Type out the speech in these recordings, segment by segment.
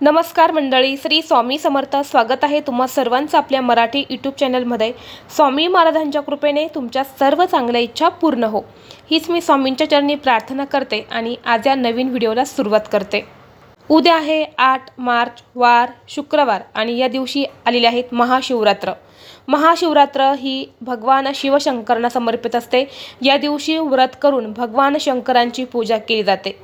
नमस्कार मंडळी श्री स्वामी समर्थ स्वागत आहे तुम्हा सर्वांचं आपल्या मराठी यूट्यूब चॅनलमध्ये. स्वामी महाराजांच्या कृपेने तुमच्या सर्व चांगल्या इच्छा पूर्ण हो. हीच मी स्वामींच्या चरणी प्रार्थना करते आणि आज या नवीन व्हिडिओला सुरुवात करते. उद्या आहे आठ मार्च वार शुक्रवार आणि या दिवशी आलेले आहेत महाशिवरात्र. महाशिवरात्र ही भगवान शिवशंकरांना समर्पित असते. या दिवशी व्रत करून भगवान शंकरांची पूजा केली जाते.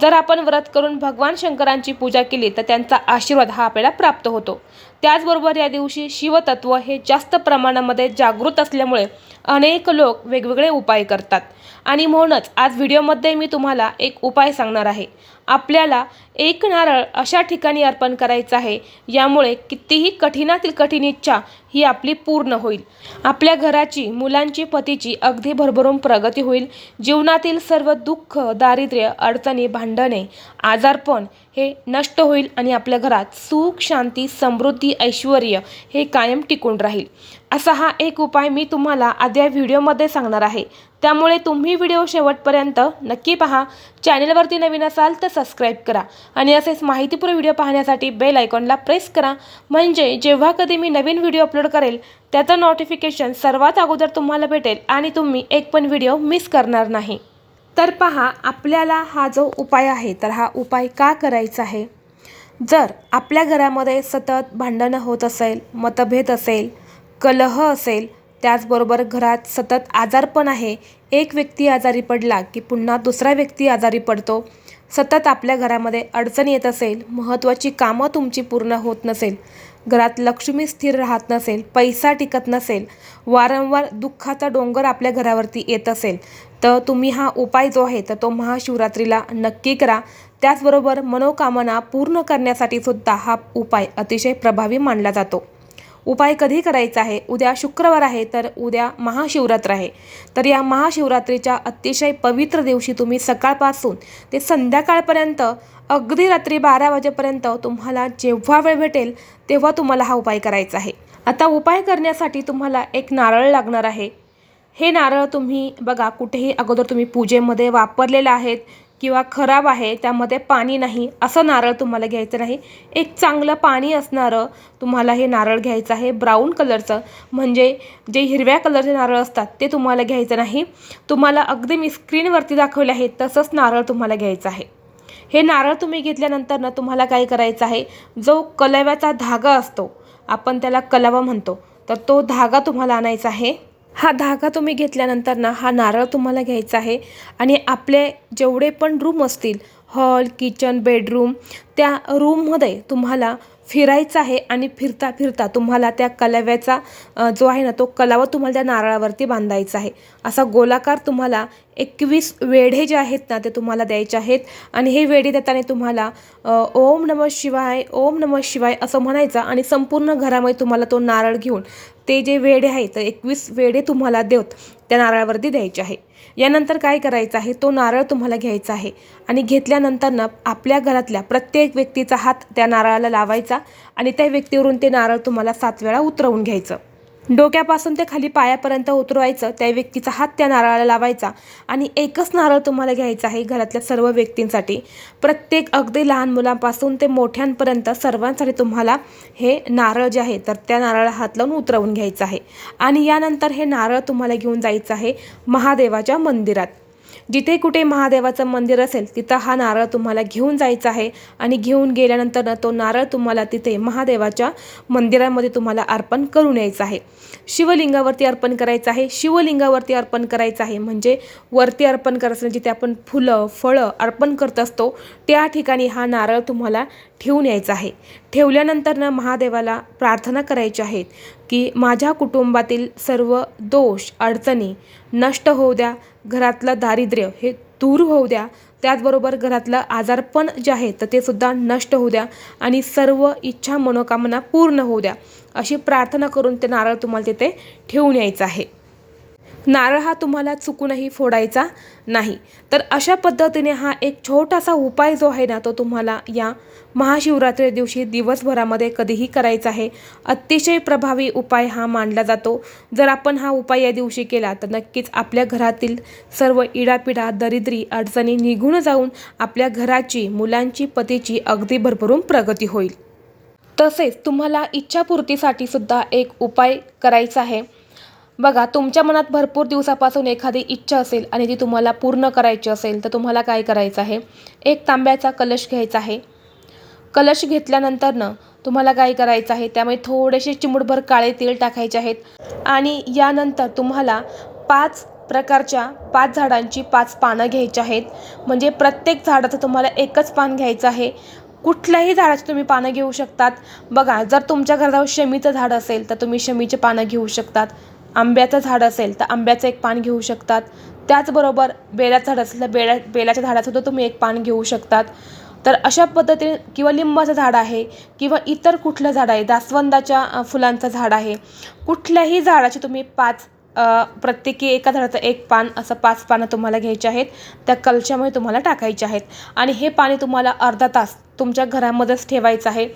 जर आपण व्रत करून भगवान शंकरांची पूजा केली तर त्यांचा आशीर्वाद हा आपल्याला प्राप्त होतो. त्याचबरोबर या दिवशी शिवतत्व हे जास्त प्रमाणामध्ये जागृत असल्यामुळे अनेक लोक वेगवेगळे उपाय करतात. आणि म्हणूनच आज व्हिडिओमध्ये मी तुम्हाला एक उपाय सांगणार आहे. आपल्याला एक नारळ अशा ठिकाणी अर्पण करायचं आहे. यामुळे कितीही कठीणातील कठीण इच्छा ही आपली पूर्ण होईल. आपल्या घराची मुलांची पतीची अगदी भरभरून प्रगती होईल. जीवनातील सर्व दुःख दारिद्र्य अडचणी भांडणे आजारपण हे नष्ट होईल आणि आपल्या घरात सुख शांती समृद्धी ऐश्वर हे कायम टिकून राहील. असा हा एक उपाय मी तुम्हाला आद्या व्हिडिओमध्ये सांगणार आहे. त्यामुळे तुम्ही व्हिडिओ शेवटपर्यंत नक्की पहा. चॅनलवरती नवीन असाल तर सबस्क्राईब करा. आणि असेच माहितीपूर्ण व्हिडिओ पाहण्यासाठी बेल आयकॉनला प्रेस करा. म्हणजे जेव्हा कधी मी नवीन व्हिडिओ अपलोड करेल त्याचं नोटिफिकेशन सर्वात अगोदर तुम्हाला भेटेल आणि तुम्ही एक पण व्हिडिओ मिस करणार नाही. तर पहा आपल्याला हा जो उपाय आहे तर हा उपाय का करायचा आहे? जर आपल्या घरामध्ये सतत भांडणं होत असेल मतभेद असेल कलह असेल त्याचबरोबर घरात सतत आजारपण आहे. एक व्यक्ती आजारी पडला की पुन्हा दुसरा व्यक्ती आजारी पडतो. सतत आपल्या घरामध्ये अडचण येत असेल महत्त्वाची कामं तुमची पूर्ण होत नसेल घरात लक्ष्मी स्थिर राहत नसेल पैसा टिकत नसेल वारंवार दुःखाचा डोंगर आपल्या घरावरती येत असेल तर तुम्ही हा उपाय जो आहे तर तो महाशिवरात्रीला नक्की करा. त्याचबरोबर मनोकामना पूर्ण करण्यासाठी सुद्धा हा उपाय अतिशय प्रभावी मानला जातो. उपाय कधी करायचा आहे? उद्या शुक्रवार आहे तर उद्या महाशिवरात्र आहे. तर या महाशिवरात्रीच्या अतिशय पवित्र दिवशी तुम्ही सकाळपासून ते संध्याकाळपर्यंत अगदी रात्री बारा वाजेपर्यंत तुम्हाला जेव्हा वेळ भेटेल तेव्हा तुम्हाला हा उपाय करायचा आहे. आता उपाय करण्यासाठी तुम्हाला एक नारळ लागणार आहे. हे नारळ तुम्ही बघा कुठेही अगोदर तुम्ही पूजेमध्ये वापरलेलं आहेत. किंवा खराब आहे त्यामध्ये पाणी नाही असं नारळ तुम्हाला घ्यायचं नाही. एक चांगलं पाणी असणारं तुम्हाला हे नारळ घ्यायचं आहे ब्राऊन कलरचं म्हणजे जे हिरव्या कलरचे नारळ असतात ते तुम्हाला घ्यायचं नाही. तुम्हाला अगदी मी स्क्रीनवरती दाखवले आहे तसंच नारळ तुम्हाला घ्यायचं आहे. हे नारळ तुम्ही घेतल्यानंतर ना तुम्हाला काय करायचं आहे जो कलव्याचा धागा असतो आपण त्याला कलावा म्हणतो तर तो धागा तुम्हाला आणायचा आहे. हा धागा तुम्ही घेतल्यानंतर ना हा नारळ तुम्हाला घ्यायचा आहे आणि आपले जेवढे पण रूम असतील हॉल किचन बेडरूम त्या रूममध्ये तुम्हाला फिरायचं आहे आणि फिरता फिरता तुम्हाला त्या कलाव्याचा जो आहे ना तो कलावा तुम्हाला त्या नारळावरती बांधायचा आहे. असा गोलाकार तुम्हाला एकवीस वेढे जे आहेत ना ते तुम्हाला द्यायचे आहेत आणि हे वेढे देताना तुम्हाला ओम नम शिवाय ओम नम शिवाय असं म्हणायचं आणि संपूर्ण घरामध्ये तुम्हाला तो नारळ घेऊन ते जे वेढे आहेत तर एकवीस वेढे तुम्हाला देत त्या नारळावरती द्यायचे आहे. यानंतर काय करायचं आहे? तो नारळ तुम्हाला घ्यायचा आहे. आणि घेतल्यानंतरनं आपल्या घरातल्या प्रत्येक व्यक्तीचा हात त्या नारळाला लावायचा आणि त्या व्यक्तीवरून ते नारळ तुम्हाला सात वेळा उतरवून घ्यायचं. डोक्यापासून ते खाली पायापर्यंत उतरवायचं त्या व्यक्तीचा हात त्या नारळाला लावायचा आणि एकच नारळ तुम्हाला घ्यायचं आहे घरातल्या सर्व व्यक्तींसाठी. प्रत्येक अगदी लहान मुलांपासून ते मोठ्यांपर्यंत सर्वांसाठी तुम्हाला हे नारळ जे आहे तर त्या नारळाला हात लावून उतरवून घ्यायचं आहे. आणि यानंतर हे नारळ तुम्हाला घेऊन जायचं आहे महादेवाच्या मंदिरात. जिथे कुठे महादेवाचं मंदिर असेल तिथं हा नारळ तुम्हाला घेऊन जायचा आहे. आणि घेऊन गेल्यानंतर तो नारळ तुम्हाला तिथे महादेवाच्या मंदिरामध्ये तुम्हाला अर्पण करून यायचं आहे. शिवलिंगावरती अर्पण करायचं आहे. शिवलिंगावरती अर्पण करायचं आहे म्हणजे वरती अर्पण करायचं जिथे आपण फुलं फळं अर्पण करत असतो त्या ठिकाणी हा नारळ तुम्हाला ठेवून यायचा आहे. ठेवल्यानंतर ना महादेवाला प्रार्थना करायची आहेत की माझ्या कुटुंबातील सर्व दोष अडचणी नष्ट होऊ द्या. घरातलं दारिद्र्य हे दूर होऊ द्या. त्याचबरोबर घरातलं आजारपण जे आहे तर ते सुद्धा नष्ट होऊ द्या आणि सर्व इच्छा मनोकामना पूर्ण होऊ द्या. अशी प्रार्थना करून ते नारळ तुम्हाला तिथे ठेवून यायचं आहे. नारळ हा तुम्हाला चुकूनही फोडायचा नाही. तर अशा पद्धतीने हा एक छोटासा उपाय जो आहे ना तो तुम्हाला या महाशिवरात्री दिवशी दिवसभरामध्ये कधीही करायचा आहे. अतिशय प्रभावी उपाय हा मानला जातो. जर आपण हा उपाय या दिवशी केला तर नक्कीच आपल्या घरातील सर्व इडापिडा दरिद्री अडचणी निघून जाऊन आपल्या घराची मुलांची पतीची अगदी भरभरून प्रगती होईल. तसेच तुम्हाला इच्छापूर्तीसाठी सुद्धा एक उपाय करायचा आहे. बघा तुमच्या मनात भरपूर दिवसापासून एखादी इच्छा असेल आणि ती तुम्हाला पूर्ण करायची असेल तर तुम्हाला काय करायचं आहे? एक तांब्याचा कलश घ्यायचा आहे. कलश घेतल्यानंतर ना तुम्हाला काय करायचं आहे? त्यामुळे थोडेसे चिमुटभर काळे तेल टाकायचे आहेत आणि यानंतर तुम्हाला पाच प्रकारच्या पाच झाडांची पाच पानं घ्यायची आहेत. म्हणजे प्रत्येक झाडाचं तुम्हाला एकच पान घ्यायचं आहे. कुठल्याही झाडाची तुम्ही पानं घेऊ शकतात. बघा जर तुमच्या घराजवळ शमीचं झाड असेल तर तुम्ही शमीचे पानं घेऊ शकतात. आंब्याचं झाड असेल तर आंब्याचं एक पान घेऊ शकतात. त्याचबरोबर बेलाचं झाड असेल तर बेला बेलाच्या झाडासुद्धा तुम्ही एक पान घेऊ शकतात. तर अशा पद्धतीने किंवा लिंबाचं झाड आहे किंवा इतर कुठलं झाड आहे जास्वंदाच्या फुलांचं झाड आहे कुठल्याही झाडाची तुम्ही पाच प्रत्येकी एका झाडाचं एक पान असं पाच पानं तुम्हाला घ्यायचे आहेत. त्या कलशामध्ये तुम्हाला टाकायचे आहेत. आणि हे पाणी तुम्हाला अर्धा तास तुमच्या घरामध्येच ठेवायचं आहे.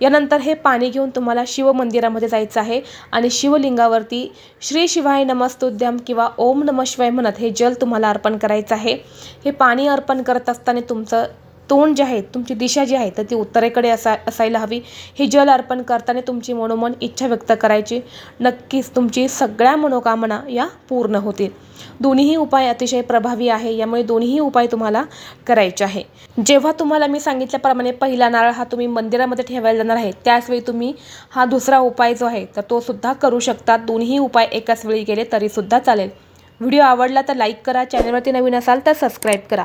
यानंतर हे पाणी घेऊन तुम्हाला शिवमंदिरामध्ये जायचं आहे. आणि शिवलिंगावरती श्री शिवाय नमस्तुद्यम किंवा ओम नम शिवाय म्हणत हे जल तुम्हाला अर्पण करायचं आहे. हे पाणी अर्पण करत असताना तुमचं तोंड जे आहे तुमची दिशा जी आहे तर ती उत्तरेकडे असा असायला हवी. हे जल अर्पण करताना तुमची मनोमन इच्छा व्यक्त करायची. नक्कीच तुमची सगळ्या मनोकामना या पूर्ण होतील. दोन्हीही उपाय अतिशय प्रभावी आहे यामुळे दोन्हीही उपाय तुम्हाला करायचे आहे. जेव्हा तुम्हाला मी सांगितल्याप्रमाणे पहिला नारळ हा तुम्ही मंदिरामध्ये ठेवायला जाणार आहे त्याचवेळी तुम्ही हा दुसरा उपाय जो आहे तर तो सुद्धा करू शकता दोन्ही उपाय एकाच वेळी केले तरीसुद्धा चालेल. व्हिडिओ आवडला तर लाईक करा चॅनलवरती नवीन असाल तर सबस्क्राईब करा.